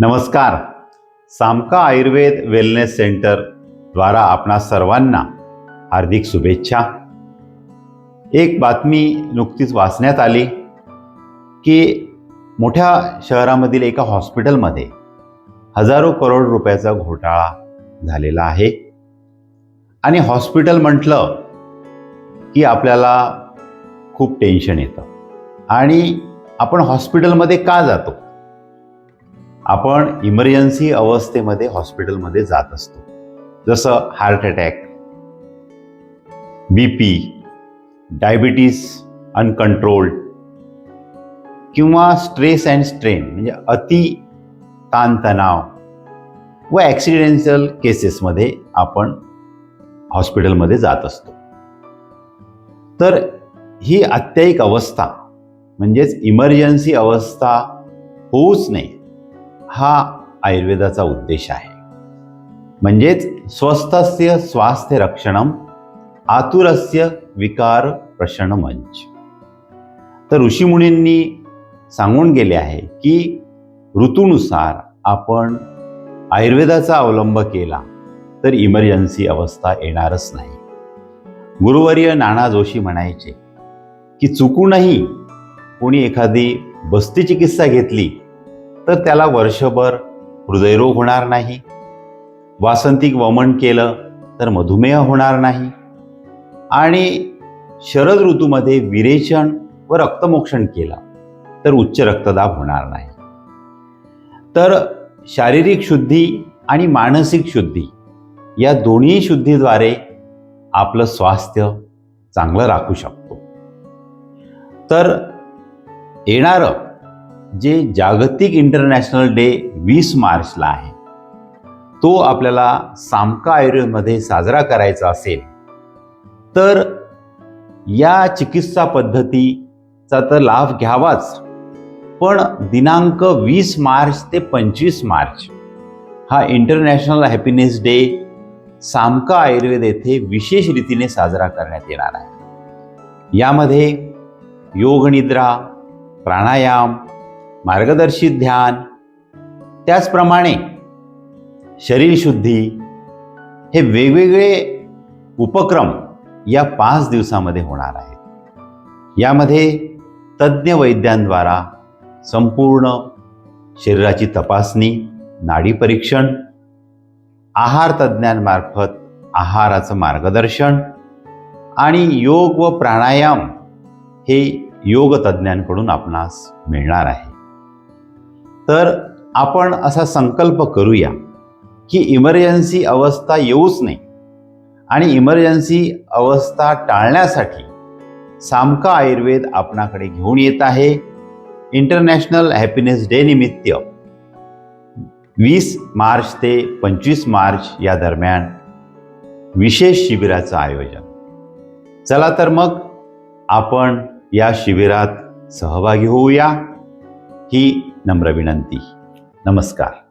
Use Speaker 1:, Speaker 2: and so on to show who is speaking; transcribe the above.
Speaker 1: नमस्कार. सामका Ayurveda wellness centre द्वारा आपणा सर्वांना हार्दिक शुभेच्छा. एक बातमी नुकतीच वाचण्यात आली की मोठ्या शहरामधील एका हॉस्पिटलमध्ये हजारो करोड रुपयाचा घोटाळा झालेला आहे. आणि हॉस्पिटल म्हटलं की आपल्याला खूप टेन्शन येतं. आणि आपण हॉस्पिटलमध्ये का जातो? आपण इमर्जन्सी अवस्थेमध्ये हॉस्पिटलमध्ये जात असतो. जसं heart attack B P diabetes uncontrolled किंवा स्ट्रेस अँड स्ट्रेन म्हणजे अति ताणतणाव व ॲक्सिडेन्शियल केसेसमध्ये आपण हॉस्पिटलमध्ये जात असतो. तर ही अत्यायिक अवस्था म्हणजेच इमर्जन्सी अवस्था होऊच नये. हा आयुर्वेदाचा उद्देश आहे. म्हणजेच स्वस्थस्य स्वास्थ्य रक्षणम आतुरस्य विकार प्रशन मंच. तर ऋषीमुनींनी सांगून गेले आहे की ऋतूनुसार आपण आयुर्वेदाचा अवलंब केला तर इमर्जन्सी अवस्था येणारच नाही. गुरुवर्य नाना जोशी म्हणायचे की चुकूनही कोणी एखादी बस्ती चिकित्सा घेतली तर त्याला वर्षभर हृदयरोग होणार नाही. वासंतिक वमन केलं तर मधुमेह होणार नाही. आणि शरद ऋतूमध्ये विरेचन व रक्तमोक्षण केलं तर उच्च रक्तदाब होणार नाही. तर शारीरिक शुद्धी आणि मानसिक शुद्धी या दोन्ही शुद्धीद्वारे आपलं स्वास्थ्य चांगलं राखू शकतो. तर येणारं जे जागतिक इंटरनॅशनल डे वीस मार्चला आहे तो आपल्याला सामका आयुर्वेदमध्ये साजरा करायचा असेल तर या चिकित्सा पद्धतीचा तर लाभ घ्यावाच. पण दिनांक वीस मार्च ते पंचवीस मार्च हा इंटरनॅशनल हॅपीनेस डे सामका आयुर्वेद येथे विशेष रीतीने साजरा करण्यात येणार आहे. यामध्ये योगनिद्रा प्राणायाम मार्गदर्शित ध्यान त्याचप्रमाणे शरीरशुद्धी हे वेगवेगळे उपक्रम या पाच दिवसामध्ये होणार आहेत. यामध्ये तज्ज्ञ वैद्यांद्वारा संपूर्ण शरीराची तपासणी नाडी परीक्षण आहार तज्ज्ञांमार्फत आहाराचं मार्गदर्शन आणि योग व प्राणायाम हे योग तज्ज्ञांकडून आपणास मिळणार आहे. तर आपण असा संकल्प करूया की इमर्जन्सी अवस्था येऊच नये आणि इमर्जन्सी अवस्था टाळण्यासाठी सामका आयुर्वेद आपणाकडे घेऊन येत आहे. इंटरनॅशनल हॅपीनेस डे निमित्त वीस मार्च ते पंचवीस मार्च या दरम्यान विशेष शिबिराचं आयोजन. चला तर मग आपण या शिबिरात सहभागी होऊया. ही नम्र विनंती. नमस्कार.